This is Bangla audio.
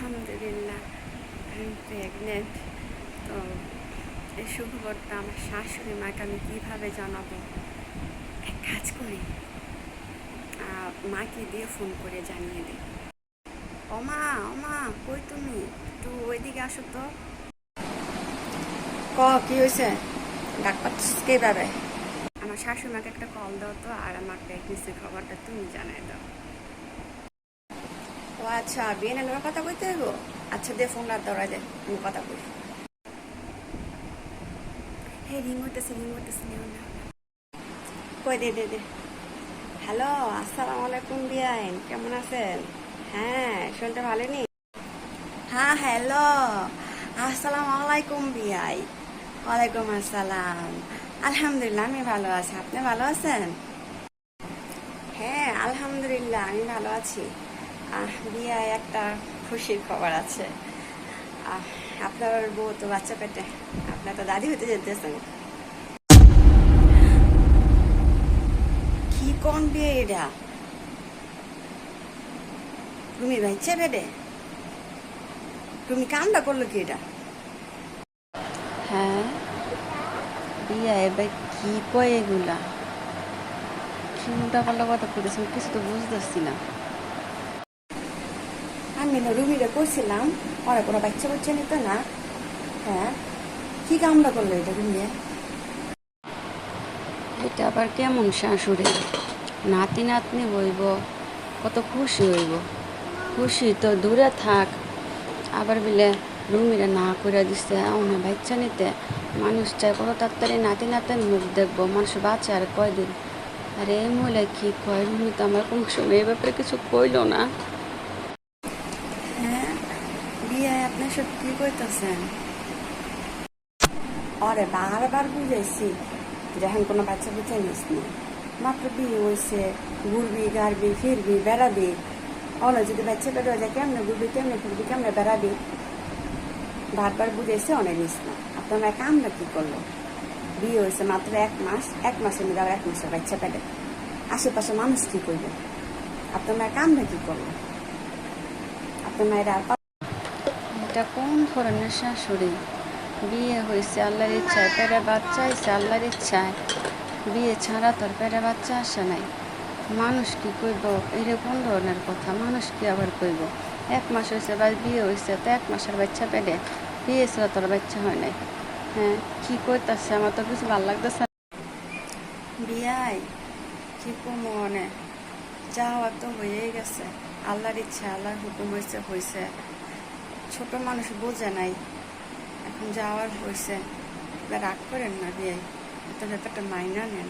আলহামদুলিল্লাহ আমি প্রেগনেন্ট তো এই সুখবরটা আমার শাশুড়ি মাকে আমি কীভাবে জানাব? এক কাজ করি। মাকে দিয়ে ফোন করে জানিয়ে দিই। ওমা ওমা কই তুমি? একটু ওইদিকে আসো তো। ক কি হয়েছে ডাক পাচ্ছিস কীভাবে? আমার শাশুড়ি মাকে একটা কল দাও তো আর আমার প্রেগনেন্সির খবরটা তুমি জানাই দাও। ও আচ্ছা কথা কইতে হইব? আচ্ছা দে ফোন রাত দৌড়া দে আমি কথা কই। রিং হইতেছে রিং হইতেছে না। কই দে দে দে। হ্যালো, আসসালামু আলাইকুম, বিয়াইন। কেমন আছেন? হ্যাঁ শরীরটা ভালো নেই? হ্যাঁ হ্যালো। আসসালামু আলাইকুম, বিয়াই। ওয়ালাইকুম আসসালাম। আলহামদুলিল্লাহ, আমি ভালো আছি। আপনি ভালো আছেন? হ্যাঁ আলহামদুলিল্লাহ, আমি ভালো আছি। বিয়ায় একটা খুশির খবর আছে। আপনার বউ তো বাচ্চা পেটে। আপনার তো দাদি হতে যেতেছেন কি কোন বিয়ে এটা? তুমি বাচ্চা পেটে? তুমি কামটা করল কি এটা? হ্যাঁ বিয়া এবার কি কয় এগুলা? কি পাল্টা কথা কইতেছি? আমি কিছু তো বুঝতেছি না। আমি রুমিরে করছিলাম ওরা, কোনো বাচ্চা বাচ্চা নিত না। হ্যাঁ কি কামটা করল এটা রুমিয়ে এটা আবার কেমন শাশুড়ি? নাতি নাতনি হইব কত খুশি হইব। খুশি তো দূরে থাক, আবার বিলে রুমিরে না করে দিছে অন্য বাচ্চা নিতে। মানুষ চায় কত তাড়াতাড়ি নাতি নাতের মুখ দেখব, মানুষ বাঁচে আর কয়দিন? আরে মহিলা কি কয়? রুমি তো আমার কোনো সময় এই ব্যাপারে কিছু কইলো না। হ্যাঁ? বিয়ে আপনি সব কি করতেছেন অরে বারবার বুঝাইছি। যখন কোনো বাচ্চা বুঝে নিস না। মাত্র বিয়ে হয়েছে ঘুরবি, গাড়বি, ফিরবি, বেড়াবি। অনে যদি বাচ্চা বেরো যায়, কেমনে ঘুরবি, কেমনে ফিরবি, কেমনে বেড়াবি? বারবার বুঝাইছে অনেক নিস না। আপনার কামটা কি করল? বিয়ে হয়েছে মাত্র এক মাস, এক মাসের মধ্যে আবার এক মাসের বাচ্চা পেটে আশেপাশে মানুষ কি করবে আপনার কামটা কি করল? আপনার মায়ের এটা কোন ধরনের শাশুড়ি? বিয়ে হয়েছে আল্লাহর ইচ্ছায় পেটে বাচ্চা হয়েছে আল্লাহর ইচ্ছায়। বিয়ে ছাড়া তোর পেটে বাচ্চা আসে নাই। মানুষ কি কইব? এটা কোন ধরনের কথা? মানুষ কি আবার কইব? এক মাস হয়েছে বা বিয়ে হয়েছে তো এক মাসের বাচ্চা পেটে। বিয়ে ছাড়া তোর বাচ্চা হয় নাই। হ্যাঁ কি কইতাছে? আমার তো কিছু ভালো লাগতেছে। বিয়াই কি মনে হওয়ার তো হয়েই গেছে। আল্লাহর ইচ্ছা, আল্লাহর হুকুম হয়েছে হয়েছে। ছোট মানুষ বোঝে নাই এখন যাওয়ার হয়েছে। রাগ করেন না বিয়ে তো ব্যাপারটা মাইনা নেন।